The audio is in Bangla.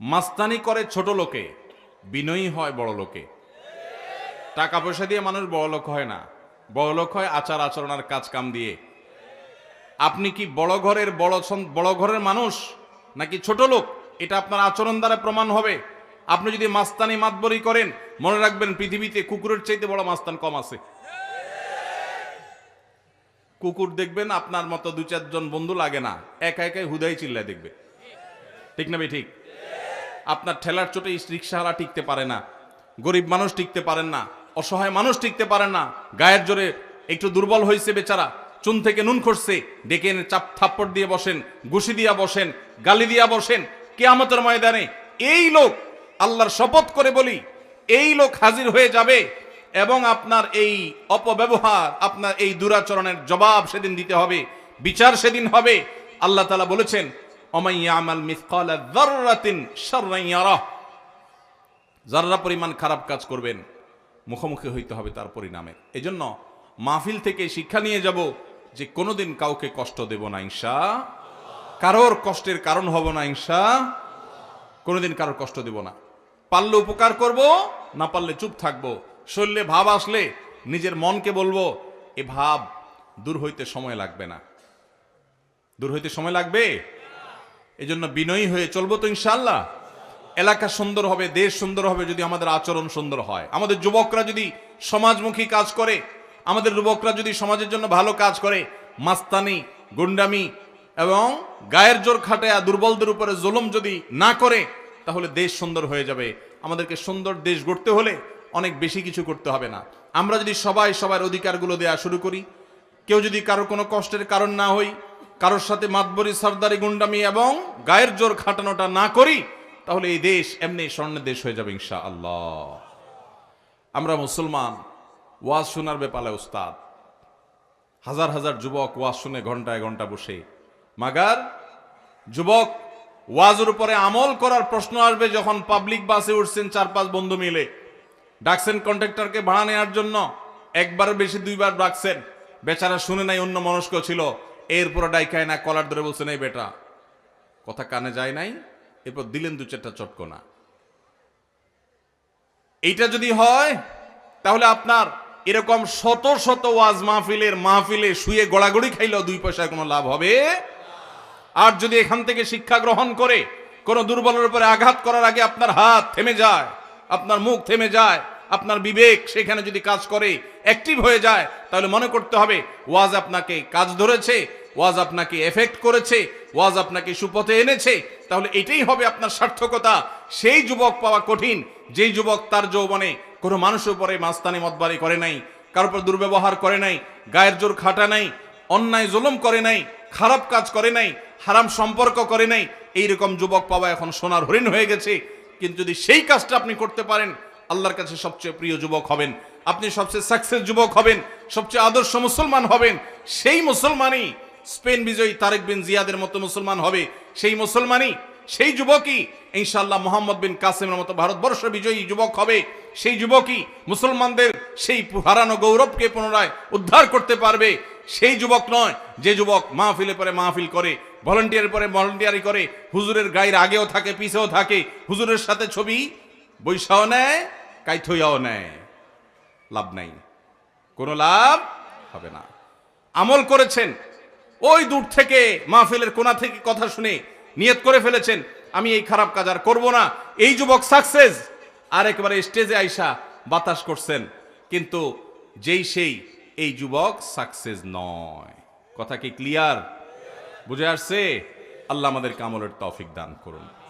মাস্তানি করে ছোট লোকে, বিনয়ী হয় বড় লোকে। টাকা পয়সা দিয়ে মানুষ বড় লোক হয় না। বড় লোক হয় আচার আচরণের কাজ কাম দিয়ে। আপনি কি বড় ঘরের বড় বড় ঘরের মানুষ, নাকি ছোট লোক? এটা আপনার আচরণ দ্বারা প্রমাণ হবে। আপনি যদি মাস্তানি মাতবরি করেন, মনে রাখবেন পৃথিবীতে কুকুরের চাইতে বড় মাস্তান কম আছে। কুকুর দেখবেন আপনার মতো দু চারজন বন্ধু লাগে না একা একাই হুদাই চিল্লায় দেখবে। ঠিক না ভাই, ঠিক? আপনার ঠেলার চোটে রিক্সাওয়ালা টিকতে পারে না, গরিব মানুষ টিকতে পারেন না, অসহায় মানুষ টিকতে পারেন না, গায়ের জোরে একটু দুর্বল হয়েছে বেচারা, চুন থেকে নুন খসছে, ডেকে এনে চাপ থাপ্পড় দিয়ে বসেন, ঘুষি দিয়া বসেন, গালি দিয়া বসেন কে কেয়ামতের ময়দানে এই লোক আল্লাহর শপথ করে বলি, এই লোক হাজির হয়ে যাবে এবং আপনার এই অপব্যবহার, আপনার এই দুরাচরণের জবাব সেদিন দিতে হবে, বিচার সেদিন হবে। আল্লাহ তালা বলেছেন যারা পরিমাণ খারাপ কাজ করবেন, মুখোমুখি হইতে হবে তার পরিণামে। এজন্য মাহফিল থেকে শিক্ষা নিয়ে যাব যে কোনোদিন কাউকে কষ্ট দেব না ইনশা কারোর কষ্টের কারণ হব না ইনশা কোনোদিন কারোর কষ্ট দেব না। পারলে উপকার করব, না পারলে চুপ থাকব। শরীরে ভাব আসলে নিজের মনকে বলব, এ ভাব দূর হইতে সময় লাগবে না। দূর হইতে সময় লাগবে? এজন্য বিনয়ী হয়ে চলবো তো ইনশাল্লাহ এলাকা সুন্দর হবে, দেশ সুন্দর হবে যদি আমাদের আচরণ সুন্দর হয়। আমাদের যুবকরা যদি সমাজমুখী কাজ করে, আমাদের যুবকরা যদি সমাজের জন্য ভালো কাজ করে, মাস্তানি, গুন্ডামি এবং গায়ের জোর খাটায়া দুর্বলদের উপরে জুলুম যদি না করে তাহলে দেশ সুন্দর হয়ে যাবে। আমাদেরকে সুন্দর দেশ গড়তে হলে অনেক বেশি কিছু করতে হবে না। আমরা যদি সবাই সবার অধিকারগুলো দেয়া শুরু করি, কেউ যদি কারও কোনো কষ্টের কারণ না হই, কারোর সাথে মাতবরি, সর্দারি, গুন্ডামি এবং গায়ের জোর খাটানোটা না করি, তাহলে এই দেশ এমনি স্বর্ণের দেশ হয়ে যাবে ইনশা আল্লাহ আমরা মুসলমান, ওয়াজ শোনার ব্যাপারে উস্তাদ হাজার হাজার যুবক ওয়াজ শুনে ঘন্টায় ঘণ্টা বসে। মাগার, যুবক ওয়াজের উপরে আমল করার প্রশ্ন আসবে যখন পাবলিক বাসে উঠছেন চার পাঁচ বন্ধু মিলে। ডাকছেন কন্ট্রাক্টরকে ভাড়া নেওয়ার জন্য। একবার বেশি দুইবার ডাকছেন। বেচারা শুনে নাই, অন্য মনস্ক ছিল। এরপর ডাইকায় না, কলার ধরে বলছেন এই বেটা। কথা কানে যায় নাই, এরপর দিলেন দু চারটা চটকনা এইটা যদি হয়, তাহলে আপনার এরকম শত শত ওয়াজ মাহফিলের মাহফিলে শুয়ে গড়াগড়ি খাইলেও দুই পয়সার কোনো লাভ হবে? আর যদি এখান থেকে শিক্ষা গ্রহণ করে, কোন দুর্বলের উপরে আঘাত করার আগে আপনার হাত থেমে যায়, আপনার মুখ থেমে যায়, আপনার বিবেক সেখানে যদি কাজ করে অ্যাক্টিভ হয়ে যায়, তাহলে মনে করতে হবে, ওয়াজ আপনাকে কাজ ধরেছে, ওয়াজ আপনাকে এফেক্ট করেছে, ওয়াজ আপনাকে সুপথে এনেছে, তাহলে এটাই হবে আপনার সার্থকতা। সেই যুবক পাওয়া কঠিন, যেই যুবক তার যৌবনে কোনো মানুষের উপরে মাস্তানি মতবারি করে নাই, কারোর উপর দুর্ব্যবহার করে নাই, গায়ের জোর খাটা নাই, অন্যায় জুলুম করে নাই খারাপ কাজ করে নাই, হারাম সম্পর্ক করে নাই, এইরকম যুবক পাওয়া এখন সোনার হরিণ হয়ে গেছে। কিন্তু যদি সেই কাজটা আপনি করতে পারেন, আল্লাহর কাছে সবচেয়ে প্রিয় যুবক হবেন। আপনি সবচেয়ে সাকসেস যুবক হবেন, সবচেয়ে আদর্শ মুসলমান হবেন। সেই মুসলমানই স্পেন বিজয়ী তারেক বিন জিয়াদের মতো মুসলমান হবে। সেই মুসলমানই, সেই যুবকই ইনশাল্লাহ মোহাম্মদ বিন কাসিমের মতো ভারতবর্ষ বিজয়ী যুবক হবে। সেই যুবকই মুসলমানদের সেই হারানো গৌরবকে পুনরায় উদ্ধার করতে পারবে। সেই যুবক নয়, যে যুবক মাহফিলে পরে মাহফিল করে ভলেন্টিয়ার পরে ভলেন্টিয়ারি করে, হুজুরের গায়ের আগেও থাকে, পিছেও থাকে, হুজুরের সাথে ছবি বৈশাও নেয়, কাইথইয়াও নেয়। লাভ নাই। কোনো লাভ হবে না। আমল করেছেন। ওই দূর থেকে, মাহফিলের কোনা থেকে কথা শুনে নিয়ত করে ফেলেছেন, আমি এই খারাপ কাজ আর করব না। এই যুবক সাকসেস আর একবারে স্টেজে আইসা বাতাস করছেন। কিন্তু যেই সেই এই যুবক সাকসেস নয়। কথা কি ক্লিয়ার বুঝে আসছে? আল্লাহ আমাদের কামলের তফিক দান করুন।